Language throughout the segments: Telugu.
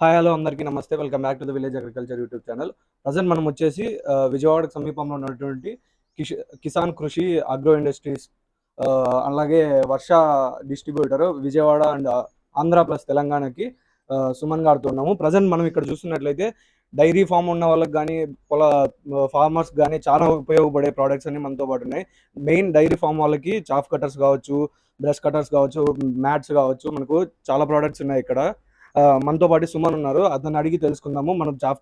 హాయ్ హలో అందరికీ నమస్తే. Welcome back to the village agriculture YouTube channel present మనం వచ్చేసి విజయవాడకు సమీపంలో ఉన్నటువంటి కిసాన్ కృషి అగ్రో ఇండస్ట్రీస్ అలాగే Varsha distributor Vijayawada and Andhra plus తెలంగాణకి సుమన్ గారితో ఉన్నాము. ప్రజెంట్ మనం ఇక్కడ చూస్తున్నట్లయితే డైరీ ఫామ్ ఉన్న వాళ్ళకి కానీ పొల ఫార్మర్స్ కానీ చాలా ఉపయోగపడే ప్రోడక్ట్స్ అన్ని మనతో పాటు ఉన్నాయి. మెయిన్ డైరీ ఫామ్ వాళ్ళకి చాఫ్ కటర్స్ కావచ్చు బ్రష్ కటర్స్ కావచ్చు మ్యాట్స్ కావచ్చు మనకు చాలా ప్రోడక్ట్స్ ఉన్నాయి ఇక్కడ. మనతో పాటు సుమన్ ఉన్నారు. అతన్ని అడిగి తెలుసుకుందాము. మనం జాబ్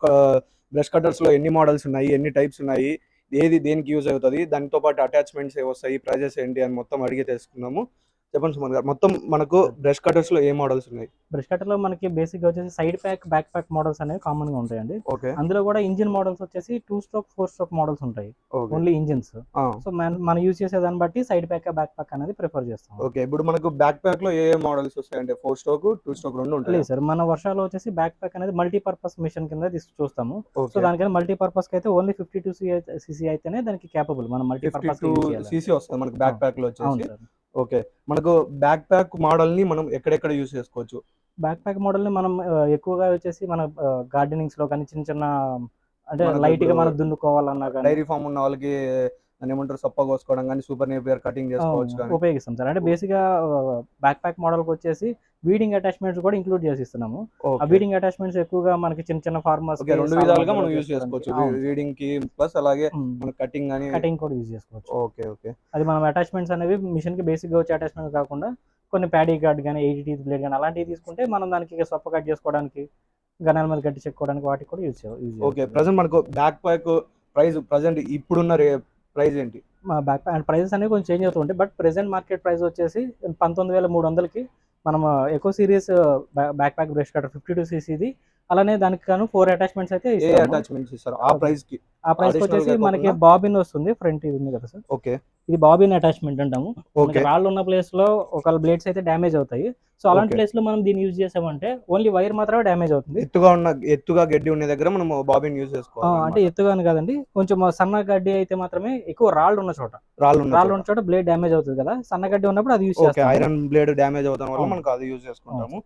బ్రష్ కటర్స్లో ఎన్ని మోడల్స్ ఉన్నాయి ఎన్ని టైప్స్ ఉన్నాయి ఏది దేనికి యూజ్ అవుతుంది దానితో పాటు అటాచ్మెంట్స్ ఏ వస్తాయి ప్రైజెస్ ఏంటి అని మొత్తం అడిగి తెలుసుకుందాము. చెప్పండి సుమన్ గారు. మొత్తం మనకు బ్రష్ కటర్స్లో ఏ మోడల్స్ ఉన్నాయి? బ్రష్ కట్టర్లో మనకి బేసిక్గా వచ్చేసి side pack back pack models అనేవి కామన్గా ఉంటాయండి. ఓకే. అందులో కూడా ఇంజిన్ మోడల్స్ వచ్చేసి two stroke four stroke models ఉంటాయి. ఓన్లీ ఇంజిన్స్ సో మన యూజ్ చేసే దాన్ని బట్టి సైడ్ ప్యాక్ బ్యాక్ ప్యాక్ అనేది ప్రిఫర్ చేస్తాం. ఓకే. ఇప్పుడు మనకు బ్యాక్ ప్యాక్లో ఏ మోడల్స్ వస్తాయి అంటే ఫోర్ స్ట్రోక్ టూ స్ట్రోక్ రెండు ఉంటాయి? లేదు సార్. మన వర్షాలు వచ్చేసి బ్యాక్ ప్యాక్ అనేది మల్టీపర్పస్ మిషన్ కింద తీసు చూస్తాము. సో దానికైనా మల్టీపర్పస్కి అయితే ఓన్లీ ఫిఫ్టీ టూ సీసీ అయితేనే దానికి కేపబుల్ మనం ఫిఫ్టీ మల్టీపర్పస్ టూ సీసీ వస్తుంది మనకు బ్యాక్ ప్యాక్లో వచ్చేసి. ఓకే. మనకు బ్యాక్ ప్యాక్ మోడల్ని మనం ఎక్కడెక్కడ యూస్ చేసుకోవచ్చు? బ్యాక్ ప్యాక్ మోడల్ని మనం ఎక్కువగా వచ్చేసి మన గార్డెనింగ్స్లో కానీ చిన్న చిన్న అంటే లైట్గా మనం దున్నుకోవాలన్నా కానీ. డైరీ ఫామ్ ఉన్న వాళ్ళకి ఏమంటారు సొప్ప కోసుకోవడం కానీ సూపర్ నేపియర్ కటింగ్ చేసుకోవచ్చు కానీ. ఉపయోగిస్తాం సార్. అంటే బేసిక్గా బ్యాక్ ప్యాక్ మోడల్కి వచ్చేసి వీడింగ్ అటాచ్మెంట్స్ కూడా ఇంక్లూడ్ చేసి ఇస్తున్నాము ఆ వీడింగ్ అటాచ్మెంట్స్ ఎక్కువగా మనకి చిన్న చిన్న ఫార్మర్స్ రెండు విధాలుగా మనం యూజ్ చేసుకోవచ్చు. రీడింగ్కి ప్లస్ అలాగే మన కటింగ్ అని కటింగ్ కూడా యూజ్ చేసుకోవచ్చు. Okay okay. అది మనం అటాచ్మెంట్స్ అనేవి మిషన్కి బేసిక్గా వచ్చే అటాచ్మెంట్స్ కాకుండా కొన్ని ప్యాడీ గార్డ్ కానీ ఎయిటీ బ్లేడ్ కానీ అలాంటివి తీసుకుంటే మనం దానికి సొప్ప కట్ చేసుకోవడానికి గనాల మీద కట్టి చెప్పుకోవడానికి వాటికి కూడా యూజ్ యూజ్ ఓకే ప్రజెంట్ మనకు బ్యాక్ ప్యాక్ ప్రైస్ ప్రజెంట్ ఇప్పుడున్న ప్రైస్ ఏంటి? మా బ్యాక్ అండ్ ప్రైజెస్ అనేవి కొంచెం చేంజ్ అవుతుంటాయి. బట్ ప్రెసెంట్ మార్కెట్ ప్రైస్ వచ్చేసి పంతొమ్మిది వేల మూడు వందలకి మనం eco series back pack brush cutter fifty two సీసీది అలానే దానికి గాను ఫోర్ అటాచ్మెంట్స్ అయితే ఏ. అటాచ్మెంట్స్ ఇస్తారు? ఆ ప్రైస్కి? ఆ ప్రైస్ వచ్చేసి మనకి బాబిన్ వస్తుంది ఫ్రంట్ ఇది ఉంది కదా సార్. ఓకే. ఇది బాబిన్ అటాచ్మెంట్ అంటాము. రాళ్ళు ఉన్న ప్లేస్లో ఒక బ్లేడ్స్ అయితే డ్యామేజ్ అవుతాయి. సో అలాంటి. ప్లేస్లో మనం దీన్ని యూజ్ చేసామంటే ఓన్లీ వైర్ మాత్రమే డ్యామేజ్ అవుతుంది. ఎత్తుగా ఉన్న ఎత్తుగా గడ్డి ఉన్న దగ్గర మనం బాబిన్ యూజ్ చేసుకోవాలి అంటే ఎత్తుగాని కాదండి. కొంచెం సన్న గడ్డి అయితే మాత్రమే ఎక్కువ రాళ్ళు ఉన్న చోట. రాళ్ళు ఉన్న రాళ్ళు ఉన్న చోట బ్లేడ్ డ్యామేజ్ అవుతుంది కదా. సన్న గడ్డి ఉన్నప్పుడు అది యూజ్ ఓకే చేస్తాం. ఐరన్ బ్లేడ్ డ్యామేజ్ అవడం వల్ల. మనకు అది యూజ్ చేసుకుంటాము.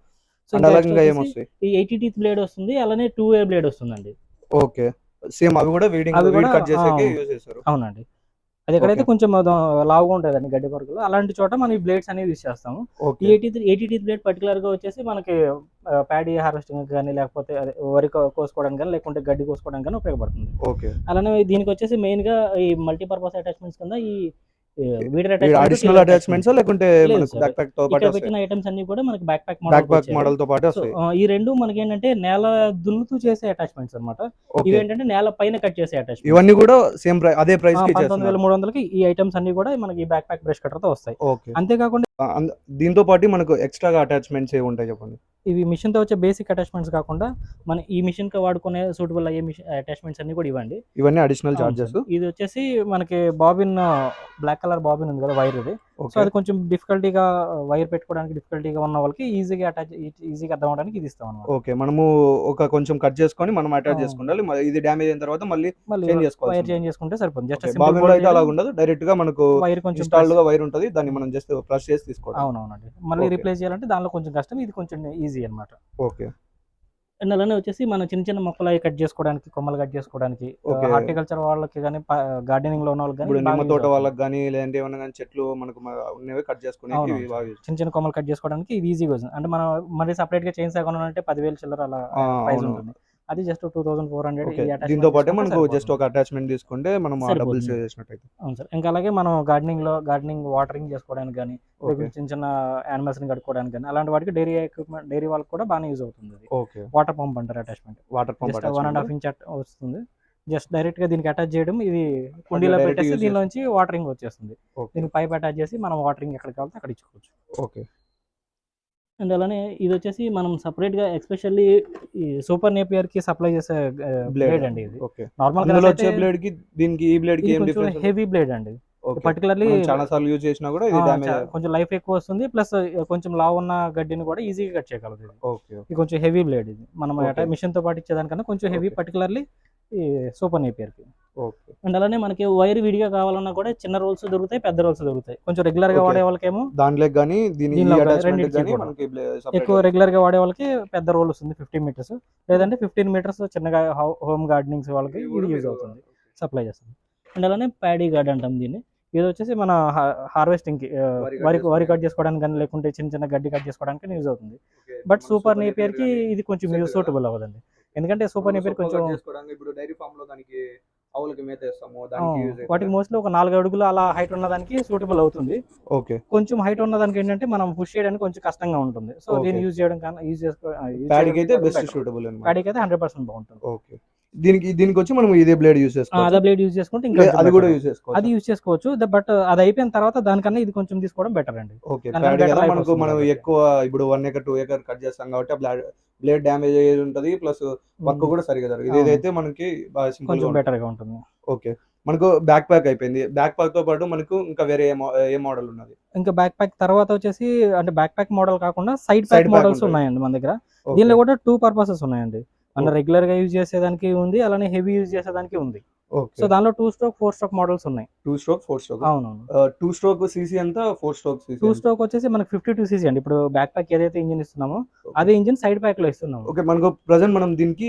ఈ ఎయిటీ టీత్ బ్లేడ్ వస్తుంది అలానే టూ ఏ బ్లేడ్ వస్తుందండి. ఓకే. సేమ్ అవి కూడా వీడింగ్ అవి కూడా, కట్ చేసేకే. యూజ్ చేస్తారు అవునండి. అది ఎక్కడైతే కొంచెం లావుగా ఉంటుందండి గడ్డి కొరకలు అలాంటి చోట మనం ఈ బ్లేడ్స్ అనేవి యూజ్ చేస్తాము. ఎయిటీ ఎయిటీ టీత్ బ్లేడ్ పర్టికులర్గా వచ్చేసి మనకి ప్యాడీ హార్వెస్టింగ్ కానీ లేకపోతే వరి కోసుకోవడానికి కానీ లేకుంటే గడ్డి కోసుకోవడానికి కానీ ఉపయోగపడుతుంది. అలానే దీనికి వచ్చేసి మెయిన్గా ఈ మల్టీపర్పస్ అటాచ్మెంట్స్ కింద ఈ అడిషనల్ అటాచ్మెంట్స్ లేకుంటే. బ్యాక్ ప్యాక్తో పాటు పెట్టిన ఐటమ్స్ అన్ని కూడా మనకి బ్యాక్ ప్యాక్ బ్యాక్ ప్యాక్ మోడల్తో పాటు ఈ రెండు మనకి ఏంటంటే నేల దున్నుతూ చేసే అటాచ్మెంట్స్ అన్నమాట. ఇవి ఏంటంటే నేల పైన కట్ చేసే అటాచ్మెంట్ ఇవన్నీ కూడా సేమ్ ప్రైస్ అదే ప్రైస్ పంతొమ్మిది వేల మూడు వందలకి ఈ ఐటమ్స్ అన్ని కూడా మనకి బ్యాక్ ప్యాక్ బ్రష్ కట్టర్తో వస్తాయి. అంతేకాకుండా దీంతో పాటు మనకు ఎక్స్ట్రాగా అటాచ్మెంట్స్ ఏ ఉంటాయి చెప్పండి? ఇవి మిషన్తో వచ్చే బేసిక్ అటాచ్మెంట్స్ కాకుండా మన ఈ మిషన్కి వాడుకునే సూటబుల్ అయ్యే మిషన్ అటాచ్మెంట్స్ అన్ని కూడా ఇవ్వండి. ఇవన్నీ అడిషనల్ చార్జెస్ ఇది వచ్చేసి మనకి బాబిన్ బ్లాక్ కలర్ బాబిన్ ఉంది కదా వైర్ ఇది సో అది కొంచెం డిఫికల్టీగా వైర్ పెట్టుకోవడానికి డిఫికల్టీగా ఉన్న వాళ్ళకి ఈజీగా అటాచ్ ఈజీగా అర్థం అవడానికి ఇది ఇస్తాం అనమాట ఓకే. మనము ఒక కొంచెం కట్ చేసుకొని మనం అటాచ్ మరి ఇది డ్యామేజ్ అయిన తర్వాత మళ్ళీ మళ్ళీ చేంజ్ చేసుకోవాలి వైర్ చేంజ్ చేసుకుంటే సరిపోతుంది. జస్ట్ బాబిన్ అయితే అలా ఉండదు. డైరెక్ట్గా మనకు వైర్ కొంచెం ఇన్స్టాల్డ్గా వైర్ ఉంటది. దాన్ని మనం జస్ట్ ప్రెస్ చేసి తీసుకోవడం. అవునవునండి. మళ్ళీ. రీప్లేస్ చేయాలంటే దానిలో కొంచెం కష్టం. ఇది కొంచెం ఈజీ అన్నమాట. ఓకే. అండ్ అలానే వచ్చేసి మనం చిన్న చిన్న మొక్కలు అవి కట్ చేసుకోవడానికి కొమ్మలు కట్ చేసుకోవడానికి. హార్టికల్చర్ వాళ్ళకి కానీ గార్డెనింగ్లో ఉన్న వాళ్ళకి నిమ్మ తోట. వాళ్ళకి కానీ లేదంటే ఏమన్నా కానీ చెట్లు మనకు ఉన్నవి కట్ చేసుకునే. చిన్న చిన్న కొమ్మలు కట్ చేసుకోవడానికి ఇది ఈజీగా వస్తుంది అంటే మనం మరి సపరేట్గా చైన్స్ కొనాలంటే పదివేలు చిల్లర అలా ప్రైస్. ఉంటుంది అది just two thousand four hundred దీంతో పాటే మనకు జస్ట్ ఒక అటాచ్మెంట్ తీసుకుంటే మనం డబ్బులు. సేవ్ చేసినట్టయితే. అవును సార్. ఇంకా అలాగే మనం గార్డెనింగ్లో గార్డెనింగ్ వాటరింగ్ చేసుకోవడానికి కానీ చిన్న చిన్న యానిమల్స్ని కట్టుకోవడానికి కానీ అలాంటి వాటికి డైరీ ఎక్విప్మెంట్ డైరీ వాళ్ళకి కూడా బాగానే యూజ్ అవుతుంది ఓకే వాటర్ పంప్ అంటారు attachment water pump one and half inch వస్తుంది. జస్ట్ డైరెక్ట్గా దీనికి అటాచ్ చేయడం ఇది కుండీలో పెట్టేసి దీనిలోంచి వాటరింగ్ వచ్చేస్తుంది. దీనికి పైప్ అటాచ్ చేసి మనం వాటరింగ్ ఎక్కడ కావాలంటే అక్కడ ఇచ్చుకోవచ్చు. ఓకే అండ్ అలానే ఇది వచ్చేసి మనం సపరేట్గా ఎస్పెషల్లీ ఈ సూపర్ నేపియర్కి సప్లై చేసే బ్లేడ్ అండి ఇది. ఓకే. నార్మల్ వచ్చే బ్లేడ్కి దీనికి ఈ బ్లేడ్కి ఏం డిఫరెన్స్ హెవీ బ్లేడ్ అండి. పర్టికులర్లీ చాలా సార్లు యూజ్ చేసినా కూడా ఇది డ్యామేజ్ కొంచెం లైఫ్ ఎక్కువ వస్తుంది. ప్లస్ కొంచెం లావ్ ఉన్న గడ్డిని కూడా ఈజీగా కట్ చేయగలదు ఇది. కొంచెం హెవీ బ్లేడ్ ఇది. మనం. మిషన్తో పాటు ఇచ్చేదానికన్నా కొంచెం హెవీ. పర్టికులర్లీ సూపర్ నేపియర్కి ఓకే. అండ్ అలానే మనకి వైర్ విడిగా కావాలన్నా కూడా చిన్న రోల్స్ దొరుకుతాయి పెద్ద రోల్స్ దొరుకుతాయి. కొంచెం రెగ్యులర్గా. వాడే వాళ్ళకేమో దాంట్లోకి కానీ ఎక్కువ రెగ్యులర్గా వాడే వాళ్ళకి పెద్ద రోల్ వస్తుంది ఫిఫ్టీన్ మీటర్స్ లేదంటే ఫిఫ్టీన్ మీటర్స్ చిన్నగా హోమ్ గార్డెనింగ్స్ వాళ్ళకి ఇది యూజ్ అవుతుంది సప్లై చేస్తుంది. అండ్ అలానే ప్యాడీ గార్డ్ అంటాం దీన్ని. ఇది వచ్చేసి మన హార్వెస్టింగ్కి వరి వరి కట్ చేసుకోవడానికి. కానీ లేకుంటే చిన్న చిన్న గడ్డి కట్ చేసుకోవడానికి యూజ్ అవుతుంది. బట్ సూపర్ నేపియర్కి ఇది కొంచెం. సూటబుల్ అవ్వదండి. ఎందుకంటే సూపర్ నేపియర్ కొంచెం ఇప్పుడు డైరీ ఫామ్లో దానికి ఆవులకి మేత వేస్తాము వాటికి మోస్ట్లీ ఒక నాలుగు అడుగులు అలా హైట్ ఉన్న దానికి సూటబుల్ అవుతుంది. ఓకే. కొంచెం హైట్ ఉన్న దానికి ఏంటంటే మనం పుష్ చేయడానికి కొంచెం కష్టంగా ఉంటుంది. సో. దీన్ని యూజ్ చేయడం కన్నా యూజ్ చేసుకో ప్యాడీకి అయితే బెస్ట్ సూటబుల్ ప్యాడీకి అయితే హండ్రెడ్ పర్సెంట్ బాగుంటుంది. ఓకే. దీనికి దీనికి వచ్చి మనం ఇదే బ్లేడ్ ఆ, చేసుకోవచ్చు. అదే బ్లేడ్ యూజ్ చేసుకుంటే ఇంకా అది కూడా. యూజ్ చేసుకోవచ్చు. అది యూజ్ చేసుకోవచ్చు బట్ అది అయిపోయిన తర్వాత దానికన్నా ఇది కొంచెం తీసుకోవడం బెటర్ అండి. ఓకే మనకు మనం. ఎక్కువ ఇప్పుడు one acre two acre cut చేస్తాం కాబట్టి బ్లేడ్ బ్లేడ్ డ్యామేజ్ అయ్యేది ఉంటది ప్లస్ వర్క్ కూడా సరిగా జరగదు. ఆ. ఇదైతే మనకి బాగా సింపుల్ కొంచెం బెటర్గా ఉంటుంది. ఓకే మనకు బ్యాక్ ప్యాక్ అయిపోయింది. బ్యాక్ ప్యాక్తో పాటు మనకు ఇంకా వేరే ఏ మోడల్ ఉన్నది? ఇంకా బ్యాక్ ప్యాక్ తర్వాత వచ్చేసి అంటే బ్యాక్ ప్యాక్ మోడల్ కాకుండా సైడ్ ప్యాక్ మోడల్స్. ఉన్నాయండి మన దగ్గర. దీనిలో కూడా టూ పర్పసెస్ ఉన్నాయండి. మన. రెగ్యులర్గా యూజ్ చేసేదానికి ఉంది అలానే హెవీ యూజ్ చేసేదానికి ఉంది. సో దానిలో two stroke four stroke models ఉన్నాయి. టూ స్ట్రోక్ ఫోర్ స్ట్రోక్ అవునవును. టూ స్ట్రోక్ సీసీ అంతా ఫోర్ స్ట్రోక్ టూ స్ట్రోక్ వచ్చేసి మనకి ఫిఫ్టీ టూ సీసీ అండి. ఇప్పుడు బ్యాక్ ప్యాక్ ఏదైతే ఇంజిన్ ఇస్తున్నామో అదే ఇంజిన్ సైడ్ ప్యాక్లో ఇస్తున్నాము. ఓకే మనకు ప్రజెంట్ మనం దీనికి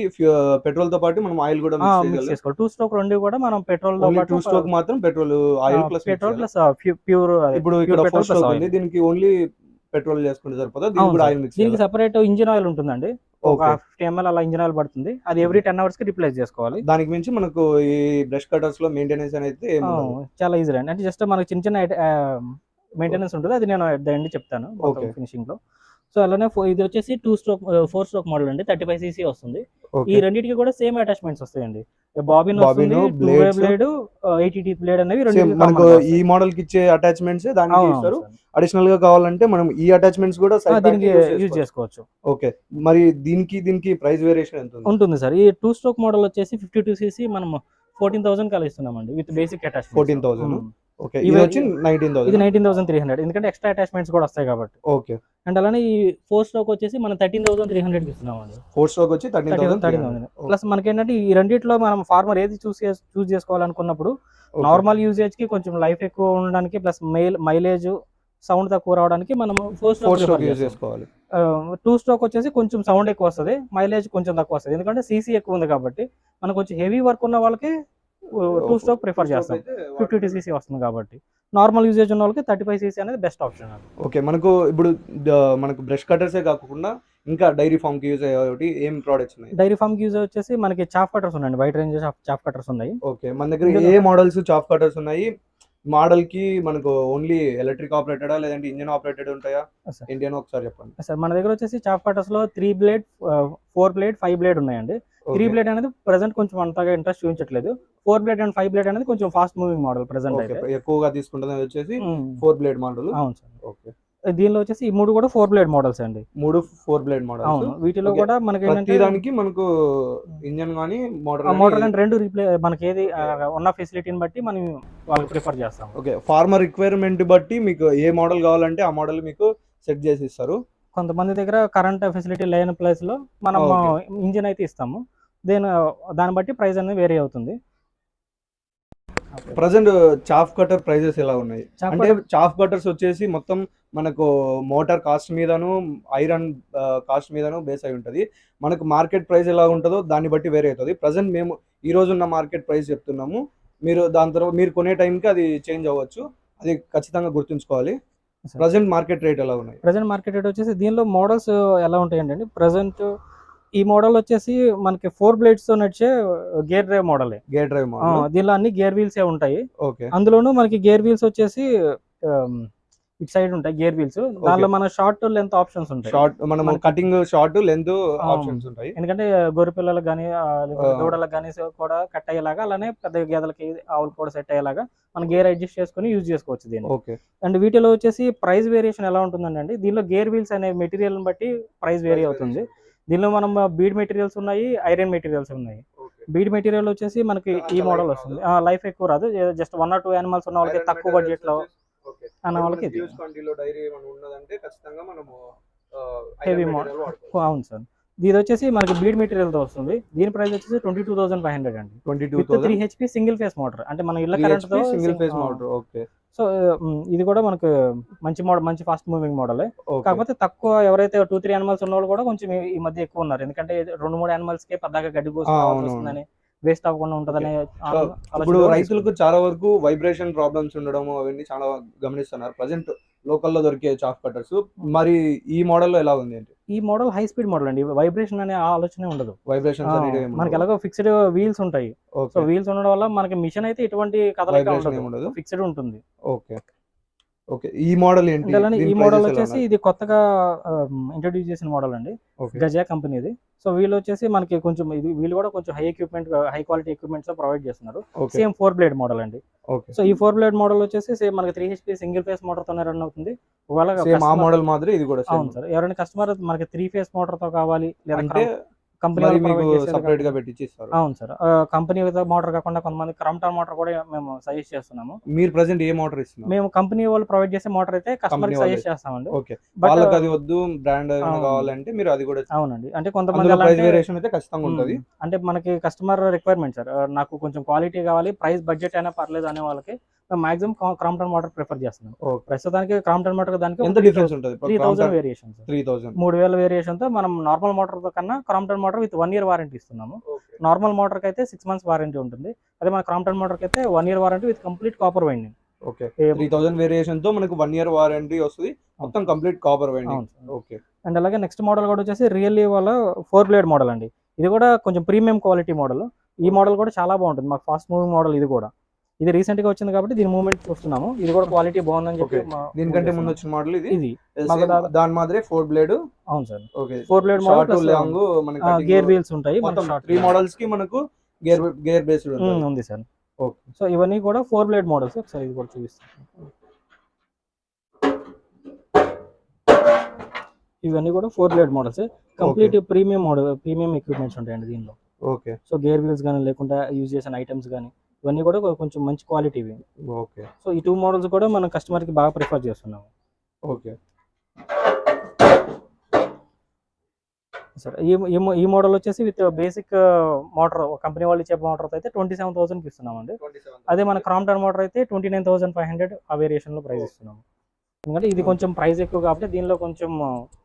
పెట్రోల్తో పాటు మనం ఆయిల్ కూడా మిక్స్ చేసుకోవాలి. టూ స్ట్రోక్ రెండు కూడా మనం పెట్రోల్తో పాటు టూ స్ట్రోక్ మాత్రం petrol oil plus petrol plus pure ఇప్పుడు ఇక్కడ ఫోర్ స్ట్రోక్. ఉంది. దీనికి ఓన్లీ పెట్రోల్ చేసుకుంటే సరిపోతా దీనికి అవును కూడా సార్. ఆయిల్ మిక్స్ దీనికి సెపరేట్ ఇంజిన్ ఆయిల్ ఉంటుందండి. ఒక ఫిఫ్టీ ఎంఎల్ అలా ఇంజిన్ ఆయిల్ పడుతుంది. అది ఎవ్రీ టెన్ అవర్స్కి రిప్లేస్ చేసుకోవాలి. దానికి మించి మనకు ఈ బ్రష్ కటర్స్లో మెయింటెనెన్స్ అనేది. చాలా ఈజీ అండి అంటే జస్ట్ మనకి చిన్న చిన్న మెయింటెనెన్స్ ఉంటుంది. అది నేను at the end చెప్తాను. ఫినిషింగ్లో. సో అలానే ఇది వచ్చేసి two stroke four stroke model అండి. థర్టీ ఫైవ్ సీసీ వస్తుంది. ఈ రెండింటికి కూడా సేమ్ అటాచ్మెంట్స్ వస్తాయండి. బాబిన్ వస్తుంది. బ్లేడ్ ఎయిటీ బ్లేడ్ అనేవి రెండు మనకు ఈ మోడల్కి ఇచ్చే అటాచ్మెంట్స్ దానికి ఇస్తారు. అడిషనల్గా కావాలంటే మనం ఈ అటాచ్మెంట్స్ కూడా దీనికి యూజ్ చేసుకోవచ్చు. ఓకే మరి దీనికి దీనికి ప్రైస్ వేరియేషన్ ఎంత ఉంటుంది సార్. ఈ టూ స్ట్రోక్ మోడల్ వచ్చేసి ఫిఫ్టీ టూ సీసీ మనం ఫోర్టీన్ థౌసండ్ కలిస్తున్నామండి విత్ బేసిక్ అటాచ్మెంట్ 14,000. ఓకే ఇది వచ్చి నైన్టీన్ ఇది thousand nineteen thousand three hundred ఎందుకంటే ఎక్స్ట్రా అటాచ్మెంట్స్ కూడా వస్తాయి కాబట్టి. ఓకే. అండ్ అలానే ఈ ఫోర్ స్ట్రోక్ వచ్చేసి మనం థర్టీన్ థౌసండ్ త్రీ హండ్రెడ్ ఇస్తున్నామండి ఫోర్ స్ట్రోక్ వచ్చి thirteen thirteen thousand thousand plus మనకి ఏంటంటే ఈ రెండిట్లో మనం ఫార్మర్ ఏది చూస్ చూస్ చేసుకోవాలనుకున్నప్పుడు నార్మల్ యూజేజ్కి కొంచెం లైఫ్ ఎక్కువ ఉండడానికి ప్లస్ మైల్ మైలేజ్ సౌండ్ తక్కువ రావడానికి మనం ఫోర్ స్ట్రోక్ యూజ్ చేసుకోవాలి. టూ స్ట్రోక్ వచ్చేసి కొంచెం సౌండ్ ఎక్కువ వస్తుంది మైలేజ్ కొంచెం తక్కువ వస్తుంది. ఎందుకంటే సీసీ ఎక్కువ ఉంది కాబట్టి మనకు కొంచెం హెవీ వర్క్ ఉన్న వాళ్ళకి టూ స్ట్రోక్ ప్రిఫర్ చేస్తాం. ఫిఫ్టీ టూ సీసీ వస్తుంది కాబట్టి. నార్మల్ యూజేజ్ ఉన్న వాళ్ళకి థర్టీ ఫైవ్ సీసీ అనేది బెస్ట్ ఆప్షన్ ఓకే మనకు ఇప్పుడు మనకు బ్రష్ కటర్సే కాకుండా ఇంకా డైరీ ఫామ్కి యూజ్ అయ్యేటి ఏం ప్రోడక్ట్స్ ఉన్నాయి? డైరీ ఫామ్ యూజ్ వచ్చేసి మనకి చాఫ్ కటర్స్ ఉన్నాయండి wide range of chaff cutters ఉన్నాయి. ఓకే మన దగ్గర ఏ మోడల్స్ చాఫ్ కటర్స్ ఉన్నాయి? మోడల్కి మనకు ఓన్లీ ఎలక్ట్రిక్ ఆపరేటెడా లేదంటే ఇంజిన్ ఆపరేటెడ్ ఉంటాయా. ఇండియన్ ఒకసారి చెప్పండి. సార్ మన దగ్గర వచ్చేసి chaff కటర్స్లో three blade four blade five blade ఉన్నాయండి. త్రీ. బ్లేడ్ అనేది ప్రెసెంట్ కొంచెం అంతగా ఇంట్రెస్ట్ చూపించట్లేదు. Four blade and five blade అనేది కొంచెం ఫాస్ట్ మూవింగ్ మోడల్ ప్రెసెంట్ అయితే. ఎక్కువగా తీసుకుంటుంది వచ్చేసి ఫోర్ బ్లేడ్ మోడల్. అవును సార్. ఓకే. దీనిలో వచ్చేసి ఈ మూడు కూడా ఫోర్ బ్లేడ్ మోడల్స్ అండి. మూడు ఫోర్ బ్లేడ్ అవును. మోడల్స్ వీటిలో. కూడా మనకి ఏంటంటే దానికి మనకు ఇంజన్ గానీ మోటార్ మోటార్ కానీ రెండు రీప్లే మనకి ఏది ఉన్న ఫెసిలిటీని బట్టి మనం వాళ్ళకి ప్రిఫర్ చేస్తాం ఓకే. ఫార్మర్ రిక్వైర్మెంట్ బట్టి మీకు ఏ మోడల్ కావాలంటే ఆ మోడల్ మీకు సెట్ చేసి ఇస్తారు. కొంతమంది దగ్గర కరెంట్ ఫెసిలిటీ లేని ప్లేస్లో మనం. ఇంజిన్ అయితే ఇస్తాము. దేని దాన్ని బట్టి ప్రైస్ అనేది వేరీ అవుతుంది. ప్రజెంట్ చాఫ్ కటర్ ప్రైజెస్ ఎలా ఉన్నాయి? అంటే చాఫ్ కటర్స్ వచ్చేసి మొత్తం మనకు మోటార్ కాస్ట్ మీదను ఐరన్ కాస్ట్ మీదను బేస్ అయి ఉంటుంది. మనకు మార్కెట్ ప్రైస్ ఎలా ఉంటుందో దాన్ని బట్టి వేరే అవుతుంది. ప్రజెంట్ మేము ఈ రోజు ఉన్న మార్కెట్ ప్రైస్ చెప్తున్నాము. మీరు దాని తర్వాత మీరు కొనే టైంకి అది చేంజ్ అవ్వచ్చు. అది ఖచ్చితంగా గుర్తుంచుకోవాలి. ప్రజెంట్ మార్కెట్ రేట్ ఎలా ఉన్నాయి? ప్రజెంట్ మార్కెట్ రేట్ వచ్చేసి దీనిలో మోడల్స్ ఎలా ఉంటాయంటే ప్రజెంట్ ఈ మోడల్ వచ్చేసి మనకి ఫోర్ బ్లేడ్స్తో నడిచే gear drive model. Gear drive model. దీనిలో అన్ని గేర్ వీల్స్ ఏ ఉంటాయి. ఓకే. అందులోనూ మనకి గేర్ వీల్స్ వచ్చేసి ఇటు సైడ్ ఉంటాయి గేర్ వీల్స్. దానిలో మన షార్ట్ లెంత్ ఆప్షన్స్ ఉంటాయి. షార్ట్ మనం కటింగ్ షార్ట్ లెంత్. ఆప్షన్స్ ఉంటాయి. ఎందుకంటే గొర్రె పిల్లలకు కానీ. దూడలకు కానీ కూడా కట్ అయ్యేలాగా అలానే పెద్ద గేదెలకి ఆవులు కూడా సెట్ అయ్యేలాగా మనం గేర్ అడ్జస్ట్ చేసుకొని యూజ్ చేసుకోవచ్చు దీన్ని. ఓకే. అండ్ వీటిలో వచ్చేసి ప్రైస్ వేరియేషన్ ఎలా ఉంటుందండి దీనిలో గేర్ వీల్స్ అనే మెటీరియల్ బట్టి ప్రైస్ వేరీ అవుతుంది. దీనిలో మనం బీడ్ మెటీరియల్స్ ఉన్నాయి ఐరన్ మెటీరియల్స్ ఉన్నాయి. బీడ్ మెటీరియల్ వచ్చేసి మనకి ఈ మోడల్ వస్తుంది. లైఫ్ ఎక్కువ రాదు. Just one or two animals ఉన్న వాళ్ళకి తక్కువ బడ్జెట్లో అన్న వాళ్ళకి ఇది. Heavy model. అవును సార్. ఇది వచ్చేసి మనకి బీడ్ మెటీరియల్తో వస్తుంది. దీని ప్రైస్ వచ్చేసి twenty two thousand five hundred అండి. Twenty two three HP single phase motor. అంటే మన ఇళ్ళ current single phase motor. Okay. So ఇది కూడా మనకు మంచి మోడల్ మంచి ఫాస్ట్ మూవింగ్ మోడల్. కాకపోతే తక్కువ ఎవరైతే టూ త్రీ యానిమల్స్ ఉన్న వాళ్ళు కూడా కొంచెం ఈ- మధ్య ఎక్కువ ఉన్నారు. ఎందుకంటే రెండు మూడు యానిమల్స్కి పెద్దగా గడ్డి కోసి. వస్తుందని వేస్ట్ అవ్వకుండా ఉంటదని ఇప్పుడు రైతులకు చాలా వరకు వైబ్రేషన్ ప్రాబ్లమ్స్ ఉండడం అవన్నీ చాలా గమనిస్తున్నారు. ప్రజెంట్ లోకల్లో దొరికే చాఫ్ కట్టర్స్ మరి ఈ మోడల్లో ఎలా ఉంది అంటే ఈ మోడల్ హై స్పీడ్ మోడల్ అండి. వైబ్రేషన్ అనే ఆలోచనే ఉండదు. అనేది మనకి ఎలాగో ఫిక్స్డ్ వీల్స్ ఉంటాయి. సో వీల్స్ ఉండడం వల్ల మనకి మిషన్ అయితే ఎటువంటి కదలిక వైబ్రేషన్ ఉండదు. ఫిక్స్డ్ ఉంటుంది. ఓకే. ఓకే. ఈ మోడల్ ఏంటి? ఈ మోడల్ వచ్చేసి? ఇది కొత్తగా ఇంట్రడ్యూస్ చేసిన మోడల్ అండి. గజా కంపెనీ ఇది. సో వీళ్ళు వచ్చేసి మనకి కొంచెం ఇది వీళ్ళు కూడా కొంచెం high equipment high quality equipments provide చేస్తున్నారు. సేమ్ ఫోర్ బ్లేడ్ మోడల్ అండి. సో ఈ ఫోర్ బ్లేడ్ మోడల్ వచ్చేసి సేమ్ మనకి three HP single phase motor తోనే రన్ అవుతుంది. ఒకవేళ మోడల్ మాదిరి ఇది కూడా అవును సార్. ఎవరైనా కస్టమర్ మనకి త్రీ ఫేస్ మోటార్తో కావాలి లేదా అంటే కంపెనీ సపరేట్గా పెట్టి ఇస్తారు అవును సార్. కంపెనీ మోటార్ కాకుండా కొంతమంది క్రాంప్టాన్ మోటార్ కూడా మేము సజెస్ట్ చేస్తున్నాము. మీరు ప్రజెంట్ ఏ మోటార్ ఇస్తున్నారు? మేము కంపెనీ వాళ్ళు ప్రొవైడ్ చేసే మోటార్ అయితే కస్టమర్ సజెస్ట్ చేస్తామండి. ఓకే. వాళ్ళకి అది వద్దు బ్రాండ్. కావాలంటే మీరు అది కూడా అవునండి. అంటే కొంతమంది ప్రైస్ వేరియేషన్ అయితే ఖచ్చితంగా ఉంటది. అంటే మనకి కస్టమర్ రిక్వైర్మెంట్ సార్. నాకు కొంచెం క్వాలిటీ కావాలి ప్రైస్ బడ్జెట్ అయినా పర్లేదు అనే వాళ్ళకి మాక్సిమం క్రాంప్టన్ మోటార్ ప్రిఫర్ చేస్తున్నాం ప్రస్తుతానికి క్రాంప్టన్ మోటార్ దానికి ఎంత డిఫరెన్స్ ఉంటది? Three thousand variation three thousand మూడు వేల వేరియేషన్తో మనం నార్మల్ మోటార్తో కన్నా Crompton motor with one year warranty ఇస్తున్నాము. నార్మల్ మోటార్ అయితే సిక్స్ మంత్స్ వారంటీ ఉంటుంది. అదే మన క్రాంప్టన్ మోటార్ అయితే one year warranty with complete copper winding okay. Three thousand వేరియేషన్తో మనకు వన్ ఇయర్ వారంటీ వస్తుంది. మొత్తం complete copper winding okay. And అలాగే నెక్స్ట్ మోడల్ కూడా వచ్చేసి రియల్లీ వాళ్ళ ఫోర్ బ్లేడ్ మోడల్ అండి. ఇది కూడా కొంచెం ప్రీమియం క్వాలిటీ మోడల్ ఈ మోడల్ కూడా చాలా బాగుంటుంది. మాకు ఫాస్ట్ మూవింగ్ మోడల్ ఇది కూడా. ఇది రీసెంట్గా వచ్చింది కాబట్టి దీని మూవ్మెంట్ చూస్తున్నాము. ఇది కూడా క్వాలిటీ బాగుందని చెప్పి దీనికంటే ముందు వచ్చిన మోడల్ ఇది? ఇది. దాని మాదిరి ఫోర్ బ్లేడ్ అవును sir. Okay. Four blade model long మనకి గేర్ వీల్స్ ఉంటాయి. మొత్తం త్రీ మోడల్స్కి మనకు గేర్ గేర్ బేస్డ్ ఉంది సార్. ఓకే. సో ఇవన్నీ కూడా ఫోర్ బ్లేడ్ మోడల్స్ ఒకసారి ఇది కూడా చూపిస్తాను. ఇవన్నీ కూడా four blade models complete premium model premium equipments ఉంటాయండి దీనిలో. ఓకే. సో గేర్ వీల్స్ కానీ లేకుండా యూజ్ చేసిన ఐటమ్స్ కానీ ఇవన్నీ కూడా కొంచెం మంచి క్వాలిటీ ఇవి. ఓకే. సో ఈ టూ మోడల్స్ కూడా మనం కస్టమర్కి బాగా ప్రిఫర్ చేస్తున్నాము. ఓకే. సార్ ఈ ఈ మోడల్ వచ్చేసి విత్ బేసిక్ మోటార్ కంపెనీ వాళ్ళు ఇచ్చే మోటార్ అయితే ట్వంటీ సెవెన్ థౌసండ్కి ఇస్తున్నామండి. అదే మన క్రాంప్టన్ మోటార్ అయితే twenty nine thousand five hundred ఆ వేరియేషన్లో ప్రైస్ ఇస్తున్నాము. ఎందుకంటే ఇది కొంచెం ప్రైస్ ఎక్కువ కాబట్టి దీనిలో కొంచెం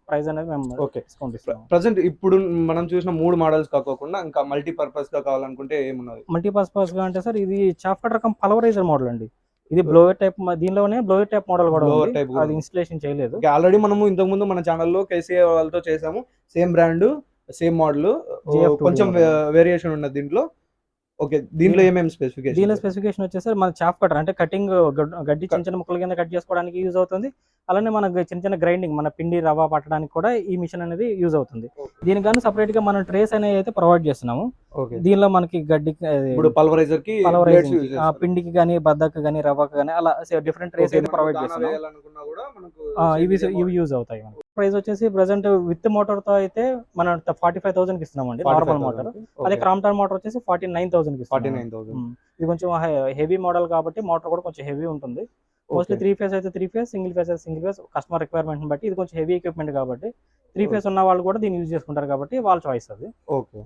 ప్రైస్ అనేది మేము ఓకే. డిస్కౌంట్ ఇస్తాము ప్రజెంట్ ఇప్పుడు మనం చూసిన మూడు మోడల్స్ కాకోకుండా ఇంకా మల్టీ పర్పస్గా కావాలనుకుంటే ఏమున్నది? మల్టీపర్పస్గా అంటే సార్ ఇది చాఫ్ కట్ రకం పలవరైజర్ మోడల్ అండి. ఇది బ్లోయర్ టైప్ దీనిలోనే బ్లోయర్ టైప్ మోడల్ కూడా కూడా అది. ఇన్స్టలేషన్ చేయలేదు. ఆల్రెడీ మనము ఇంతకు ముందు మన ఛానల్లో కేసీఐ వాళ్ళతో చేసాము. Same brand same model. GF2 కొంచెం. వేరియేషన్ ఉన్నది దీంట్లో. ఓకే దీంట్లో దీని- ఏమేమి దీనిలో స్పెసిఫికేషన్ స్పెసిఫికేషన్ వచ్చేసరి మన చాఫ్ కటర్ అంటే కటింగ్ గడ్డి చిన్న చిన్న ముక్కల కింద కట్ చేసుకోవడానికి యూజ్ అవుతుంది. అలానే మన చిన్న చిన్న గ్రైండింగ్ మన పిండి రవ్వ పట్టడానికి కూడా ఈ మిషన్ అనేది యూజ్ అవుతుంది. దీనికి సపరేట్గా మనం ట్రేస్ అనేవి అయితే ప్రొవైడ్ చేస్తున్నాము. దీనిలో మనకి గడ్డి పల్వరైజర్కి. పిండికి కానీ బద్దకు కానీ రవ్వకు కానీ అలా డిఫరెంట్ ట్రేస్ అయితే ప్రొవైడ్ చేస్తున్నాం. ఇవి. యూజ్ అవుతాయి ప్రైస్ వచ్చేసి ప్రెసెంట్ విత్ మోటార్తో అయితే మనం ఫార్టీ ఫైవ్ థౌసండ్కి ఇస్తున్నామండి నార్మల్ 45,000 మోటార్. అదే. క్రాంప్టన్ మోటార్ వచ్చేసి ఫార్టీ నైన్ థౌసండ్కి ఫార్టీ నైన్ థౌసండ్. ఇది కొంచెం హెవీ మోడల్ కాబట్టి మోటార్ కూడా కొంచెం హెవీ ఉంటుంది. మోస్ట్లీ త్రీ ఫేస్ అయితే త్రీ ఫేస్ సింగిల్ ఫేస్ అయితే సింగిల్ ఫేస్ కస్టమర్ రిక్వైర్మెంట్ బట్టి ఇది కొంచెం హెవీ ఎక్విప్మెంట్ కాబట్టి త్రీ ఫేస్ ఉన్న వాళ్ళు కూడా దీన్ని యూజ్ చేసుకుంటారు కాబట్టి వాళ్ళ చాయిస్ అది. ఓకే.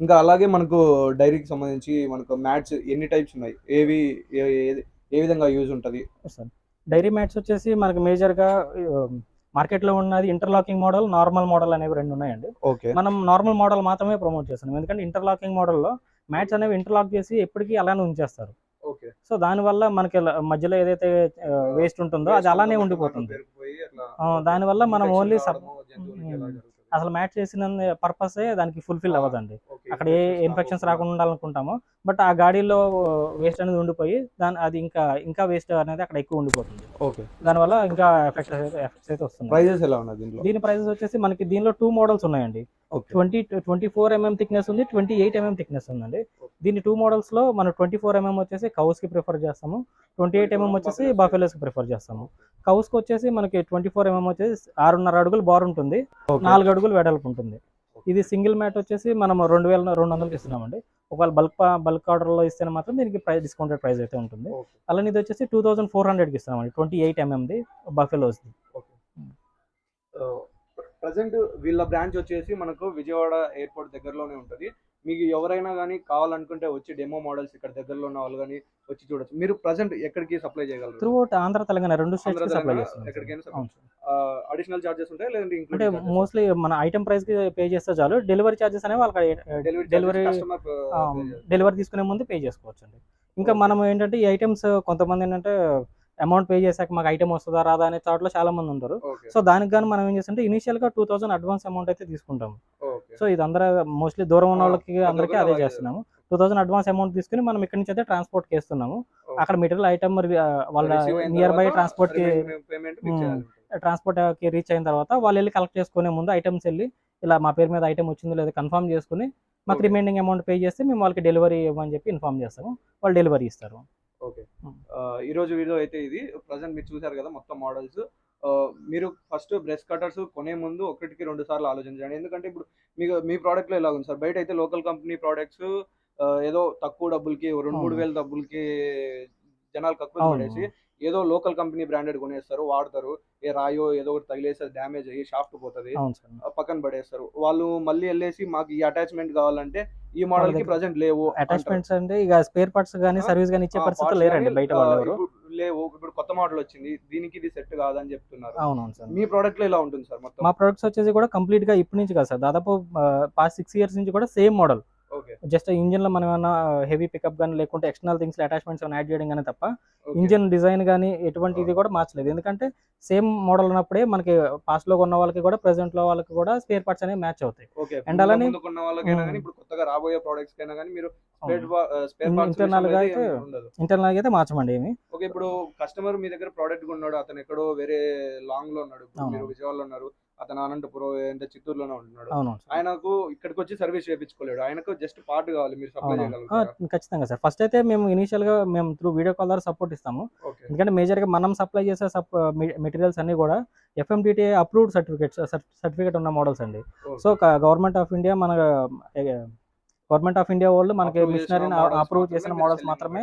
ఇంకా అలాగే మనకు డైరీకి సంబంధించి మనకు మ్యాట్స్ ఎన్ని టైప్స్ ఉన్నాయి? ఏవి ఏ- విధంగా యూజ్ ఉంటది? డైరీ మ్యాట్స్ వచ్చేసి మనకి మేజర్ గా మార్కెట్లో ఉన్నది ఇంటర్లాకింగ్ మోడల్ నార్మల్ మోడల్ అనేవి రెండు ఉన్నాయండి. ఓకే. మనం నార్మల్ మోడల్ మాత్రమే ప్రమోట్ చేస్తున్నాం. ఎందుకంటే ఇంటర్లాకింగ్ మోడల్లో మ్యాట్స్ అనేవి ఇంటర్లాక్ చేసి ఎప్పటికీ అలానే ఉంచేస్తారు. ఓకే. సో దానివల్ల మనకి మధ్యలో ఏదైతే వేస్ట్ ఉంటుందో అది అలానే ఉండిపోతుంది. దానివల్ల మనం ఓన్లీ అసలు మ్యాచ్ చేసిన పర్పస్ దానికి ఫుల్ఫిల్ అవ్వదండి. అక్కడ ఏ ఇన్ఫెక్షన్స్ రాకుండా ఉండాలనుకుంటామో బట్ ఆ గాడిలో వేస్ట్ అనేది ఉండిపోయి దాని అది ఇంకా ఇంకా వేస్ట్ అనేది అక్కడ ఎక్కువ ఉండిపోతుంది. ఓకే. దానివల్ల ఇంకా ఎఫెక్ట్స్ ఎఫెక్ట్స్ అయితే వస్తున్నాయి. ప్రైజెస్ ఎలా ఉన్నాయి దీంట్లో? దీని ప్రైసెస్ వచ్చేసి మనకి దీనిలో టూ మోడల్స్ ఉన్నాయండి. Twenty twenty four MM thickness ఉంది ట్వంటీ ఎయిట్ ఎంఎం థిక్నెస్ ఉందండి. దీని టూ మోడల్స్లో మనం ట్వంటీ ఫోర్ ఎంఎం వచ్చేసి కౌస్కి ప్రిఫర్ చేస్తాము. ట్వంటీ ఎయిట్ ఎంఎం వచ్చేసి బఫెలోస్కి ప్రిఫర్ చేస్తాము. కౌస్కి వచ్చేసి మనకి ట్వంటీ ఫోర్ ఎంఎం వచ్చేసి ఆరున్నర అడుగులు బార్ ఉంటుంది. నాలుగు అడుగులు వెడల్పు ఉంటుంది. ఇది సింగిల్ మ్యాట్ వచ్చేసి మనం రెండు వేల రెండు వందలకి ఇస్తున్నామండి. ఒకవేళ బల్క్ బల్క్ ఆర్డర్లో ఇస్తే మాత్రం దీనికి ప్రైస్ డిస్కౌంటెడ్ ప్రైస్ అయితే ఉంటుంది. అలానే ఇది వచ్చేసి టూ థౌసండ్ ఫోర్ హండ్రెడ్కి ఇస్తున్నామండి ట్వంటీ ఎయిట్ ఎంఎంది బఫెలోస్ది ప్రజెంట్ వీళ్ళ బ్రాంచ్ వచ్చేసి మనకు విజయవాడ ఎయిర్పోర్ట్ దగ్గరలోనే ఉంటుంది మీకు ఎవరైనా కానీ కావాలనుకుంటే వచ్చి డెమో మోడల్స్ ఇక్కడ దగ్గరలో ఉన్న వాళ్ళు కానీ వచ్చి చూడొచ్చు. మీరు ప్రజెంట్ ఎక్కడికి సప్లై చేయగలరు? త్రూ ఆంధ్ర తెలంగాణ రెండు స్టేట్స్ సప్లై చేస్తున్నాం ఎక్కడికైనా. అడిషనల్ చార్జెస్ ఉంటాయి లేదంటే అంటే? మోస్ట్లీ మన ఐటమ్ ప్రైస్కి పే చేస్తే చాలు. డెలివరీ చార్జెస్ అనేవి వాళ్ళకి డెలివరీ డెలివరీ కస్టమర్ డెలివరీ తీసుకునే ముందు పే చేసుకోవచ్చు అండి ఇంకా. మనం ఏంటంటే ఈ ఐటమ్స్ కొంతమంది ఏంటంటే అమౌంట్ పే చేశాక మాకు ఐటమ్ వస్తుందా రాదా అనే థాట్లో చాలా మంది ఉంటారు. సో దానికి గాను మనం ఏం చేస్తుంటే ఇనిషియల్గా టూ థౌసండ్ అడ్వాన్స్ అమౌంట్ అయితే తీసుకుంటాం ఓకే. సో ఇది అందరూ మోస్ట్లీ దూరం ఉన్న వాళ్ళకి అందరికీ అదే చేస్తున్నాము. టూ థౌసండ్ అడ్వాన్స్ అమౌంట్ తీసుకుని మనం ఇక్కడ నుంచి అయితే ట్రాన్స్పోర్ట్ Okay. అక్కడ మెటీరియల్ ఐటమ్ వాళ్ళ నియర్ బై ట్రాన్స్పోర్ట్కి. ట్రాన్స్పోర్ట్కి రీచ్ అయిన తర్వాత వాళ్ళు వెళ్ళి కలెక్ట్ చేసుకునే ముందు ఐటమ్స్ వెళ్ళి ఇలా మా పేరు మీద ఐటమ్ వచ్చిందో లేదో కన్ఫర్మ్ చేసుకుని మాకు. రిమైనింగ్ అమౌంట్ పే చేస్తే మేము వాళ్ళకి డెలివరీ ఇవ్వమని చెప్పి ఇన్ఫార్మ్ చేస్తాము. వాళ్ళు డెలివరీ ఇస్తారు. ఓకే. ఈ రోజు వీడియో అయితే ఇది ప్రజెంట్ మీరు చూసారు కదా మొత్తం మోడల్స్ మీరు ఫస్ట్ బ్రెస్ట్ కటర్స్ కొనే ముందు ఒకటికి రెండు సార్లు ఆలోచించండి ఎందుకంటే ఇప్పుడు మీకు మీ ప్రోడక్ట్లో ఇలా ఉంది సార్ బయట అయితే లోకల్ కంపెనీ ప్రోడక్ట్స్ ఏదో తక్కువ డబ్బులకి రెండు మూడు. వేల డబ్బులకి జనాలు కక్కువ అవును. పడేసి ఏదో లోకల్ కంపెనీ బ్రాండెడ్ కొనేస్తారు వాడతారు. ఏ రాయో ఏదో ఒకటి తగిలేసి డ్యామేజ్ అయ్యి షాఫ్ట్ పోతుంది. పక్కన పడేస్తారు. వాళ్ళు మళ్ళీ వెళ్ళేసి మాకు ఈ అటాచ్మెంట్ కావాలంటే ఈ మోడల్కి ప్రజెంట్ లేవు. అటాచ్మెంట్స్ అంటే ఇక స్పేర్ పార్ట్స్ కానీ సర్వీస్ కానీ ఇచ్చే పరిస్థితి లేరండి బయట వాళ్ళు లేవు. ఇప్పుడు కొత్త మోడల్ వచ్చింది. దీనికి ఇది సెట్ కాదని చెప్తున్నారు. అవునవును సార్. మీ ప్రోడక్ట్లో ఇలా ఉంటుంది సార్ మొత్తం? మా ప్రొడక్ట్స్ వచ్చేసి కూడా కంప్లీట్గా ఇప్పటి నుంచి కాదు సార్. దాదాపు పాస్ట్ సిక్స్ ఇయర్స్ నుంచి కూడా సేమ్ మోడల్ జస్ట్ ఇంజిన్లో మనం ఏమైనా హెవీ పికప్ కానీ లేకుంటే ఎక్స్టర్నల్ థింగ్స్ అటాచ్మెంట్స్ యాడ్ చేయడం కానీ తప్ప. ఇంజిన్ డిజైన్ కానీ ఎటువంటి ఇది కూడా మార్చలేదు. ఎందుకంటే సేమ్ మోడల్ ఉన్నప్పుడే మనకి పాస్ట్లో ఉన్న వాళ్ళకి కూడా ప్రెసెంట్లో వాళ్ళకి కూడా స్పేర్ పార్ట్స్ అనేవి మ్యాచ్ అవుతాయి. ముందు అలానే-. కానీ ఇప్పుడు కొత్తగా రాబోయే ప్రొడక్ట్స్ కైనా కానీ మీరు పార్ట్స్ internal గా అయితే- ఇంటర్నల్ అయితే మార్చమండి ఏమి. ఓకే ఇప్పుడు కస్టమర్ మీ దగ్గర ప్రోడక్ట్ కొన్నాడు అతను ఎక్కడో వేరే లాంగ్లో ఉన్నాడు. మీరు విజయవాడలో ఉన్నారు. అతను అనంతపురం ఏంటంటే చిత్తూరులోనే ఉంటున్నాడు. అవును ఆయనకు ఇక్కడికి వచ్చి సర్వీస్ చేయించుకోలేడు. ఆయనకు జస్ట్ పార్ట్ కావాలి మీరు సప్లై అవును. చేయగలుగుతారా? ఖచ్చితంగా సార్. ఫస్ట్ అయితే మేము ఇనిషియల్గా మేము త్రూ వీడియో కాల్ ద్వారా సపోర్ట్ ఇస్తాము. ఎందుకంటే మేజర్గా మనం సప్లై చేసే మెటీరియల్స్ అన్ని కూడా ఎఫ్ఎండిటిఏ అప్రూవ్డ్ సర్టిఫికేట్స్ సర్టిఫికేట్ ఉన్న మోడల్స్ అండి. సో గవర్నమెంట్ ఆఫ్ ఇండియా మన గవర్నమెంట్ ఆఫ్ ఇండియా వాళ్ళు మనకి Approve చేసిన మిషనరీ models అప్రూవ్ చేసిన మోడల్స్ మాత్రమే.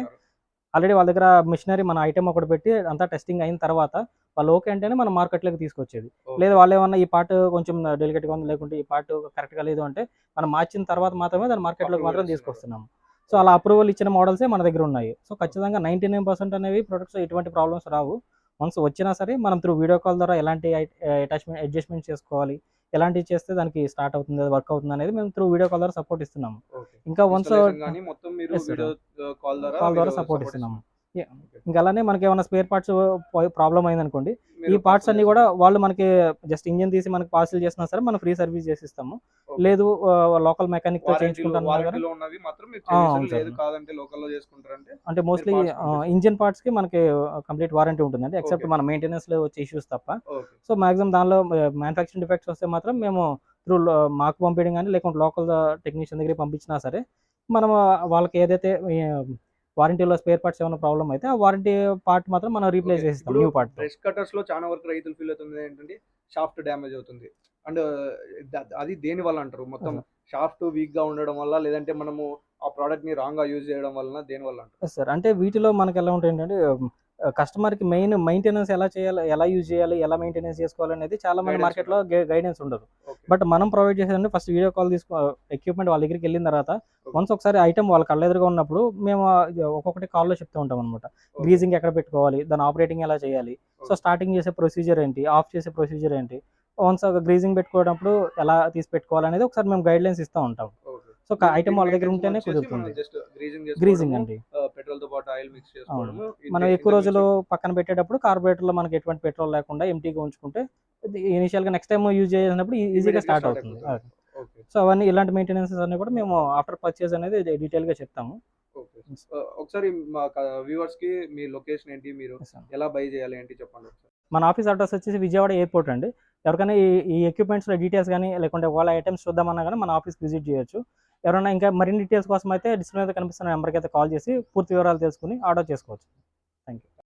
ఆల్రెడీ వాళ్ళ దగ్గర మిషనరీ మన ఐటమ్ ఒకటి పెట్టి అంతా టెస్టింగ్ అయిన తర్వాత వాళ్ళు ఓకే అంటేనే మనం మార్కెట్లోకి తీసుకొచ్చేది. లేదు వాళ్ళు ఏమన్నా ఈ పార్ట్ కొంచెం డెలికేట్గా ఉంది లేకుంటే ఈ పార్ట్ కరెక్ట్గా లేదు అంటే మనం మార్చిన తర్వాత మాత్రమే దాన్ని మార్కెట్లోకి మాత్రం ఇస్తున్నారు. తీసుకొస్తున్నాం సో అలా అప్రూవల్ ఇచ్చిన మోడల్సే మన దగ్గర ఉన్నాయి సో ఖచ్చితంగా నైంటీ నైన్ పర్సెంట్ అనేవి ప్రొడక్ట్స్ ఎటువంటి ప్రాబ్లమ్స్ రావు వన్స్ వచ్చినా సరే మనం త్రూ వీడియో కాల్ ద్వారా ఎలాంటి అటాచ్మెంట్ అడ్జస్ట్మెంట్ చేసుకోవాలి ఎలాంటివి చేస్తే దానికి స్టార్ట్ అవుతుంది వర్క్ అవుతుంది అనేది మేము త్రూ వీడియో కాల్ ద్వారా సపోర్ట్ ఇస్తున్నాము. ఇంకా వన్స్ కాల్ ద్వారా సపోర్ట్ ఇస్తున్నాము. ఇంకా అలానే మనకి ఏమైనా స్పేర్ పార్ట్స్ ప్రాబ్లం అయిందనుకోండి ఈ పార్ట్స్ అన్ని కూడా వాళ్ళు మనకి జస్ట్ ఇంజిన్ తీసి మనకి పార్సిల్ చేసినా సరే మనం ఫ్రీ సర్వీస్ చేసి ఇస్తాము Okay. లేదు లోకల్ మెకానిక్తో చేయించుకుంటాను అంటే మోస్ట్లీ. ఇంజిన్ పార్ట్స్కి మనకి కంప్లీట్ వారంటీ ఉంటుంది అంటే ఎక్సెప్ట్. మన మెయింటెనెన్స్లో వచ్చే ఇష్యూస్ తప్ప. సో మాక్సిమం దానిలో మ్యానుఫాక్చరింగ్ డిఫెక్ట్స్ వస్తే మాత్రం మేము త్రూ మాకు పంపించడం కానీ లేకుంటే లోకల్ టెక్నీషియన్ దగ్గర పంపించినా సరే మనం వాళ్ళకి ఏదైతే వారంటీలో స్పేర్ పార్ట్స్ ఏమైనా ప్రాబ్లం అయితే ఆ వారంటీ పార్ట్ మాత్రం మనం రీప్లేస్ ఇప్పుడు న్యూ పార్ట్ బ్రష్ కటర్స్లో చాలా వరకు రైతులు ఫీల్ అవుతుంది ఏంటంటే షాఫ్ట్ డ్యామేజ్ అవుతుంది. అండ్ అది దేని వల్ల అంటారు? మొత్తం షాఫ్ట్ వీక్గా ఉండడం వల్ల లేదంటే మనము ఆ ప్రోడక్ట్ని రాంగ్గా యూజ్ చేయడం వలన దేని వల్ల అంటారు? సార్ అంటే వీటిలో మనకి ఎలా ఉంటుంది అంటే కస్టమర్కి మెయిన్ మెయింటెనెన్స్ ఎలా చేయాలి ఎలా యూజ్ చేయాలి ఎలా మెయింటెనెన్స్ చేసుకోవాలి అనేది చాలా మంది Guidance మార్కెట్లో గైడెన్స్ ఉండదు. బట్ మనం ప్రొవైడ్ చేసేదంటే ఫస్ట్ వీడియో కాల్ తీసుకో ఎక్విప్మెంట్ వాళ్ళ దగ్గరికి వెళ్ళిన తర్వాత వన్స్ ఒకసారి ఐటమ్ వాళ్ళ కళ్ళ ఎదురుగా ఉన్నప్పుడు మేము ఒక్కొక్కటి కాల్లో చెప్తూ ఉంటాం అనమాట. గ్రీజింగ్ ఎక్కడ పెట్టుకోవాలి దాని ఆపరేటింగ్ ఎలా చేయాలి సో. స్టార్టింగ్ చేసే ప్రొసీజర్ ఏంటి ఆఫ్ చేసే ప్రొసీజర్ ఏంటి వన్స్ గ్రీజింగ్ పెట్టుకోవడప్పుడు ఎలా తీసి పెట్టుకోవాలి అనేది ఒకసారి మేము గైడ్ లైన్స్ ఇస్తూ ఉంటాం. సో ఐటమ్ వాళ్ళ దగ్గర ఉంటేనే కుదురుతుంది గ్రీజింగ్ అండి. పెట్రోల్తో పాటు ఆయిల్ మిక్స్ చేసుకోవడము ఇది- మనం ఎక్కువ రోజులు పక్కన పెట్టేటప్పుడు కార్బోరేటర్లో మనకి ఎటువంటి పెట్రోల్ లేకుండా ఎంటీగా ఉంచుకుంటే ఇనిషియల్గా నెక్స్ట్ టైం యూజ్ చేసినప్పుడు ఈజీగా స్టార్ట్ అవుతుంది. సో అవన్నీ ఇలాంటి మెయింటెనెన్సెస్ అన్ని కూడా మేము ఆఫ్టర్ పర్చేస్ అనేది డీటెయిల్గా చెప్తాము. ఆ, ఒకసారి మా వ్యూవర్స్కి మీ లొకేషన్ ఏంటి మీరు. ఎలా బై చేయాలి ఏంటి చెప్పండి. మన ఆఫీస్ అడ్రస్ వచ్చేసి విజయవాడ ఎయిర్పోర్ట్ అండి. ఎవరికైనా ఈ ఈ ఎక్విప్మెంట్స్ డీటెయిల్స్ కానీ లేకుంటే వాళ్ళ ఐటమ్స్ చూద్దామన్నా కానీ మన ఆఫీస్కి విజిట్ చేయొచ్చు. ఎవరైనా ఇంకా మరిన్ని డీటెయిల్స్ కోసం అయితే డిస్ప్లే మీద కనిపిస్తున్న నెంబర్కి అయితే కాల్ చేసి పూర్తి వివరాలు తెలుసుకుని ఆర్డర్ చేసుకోవచ్చు. Thank you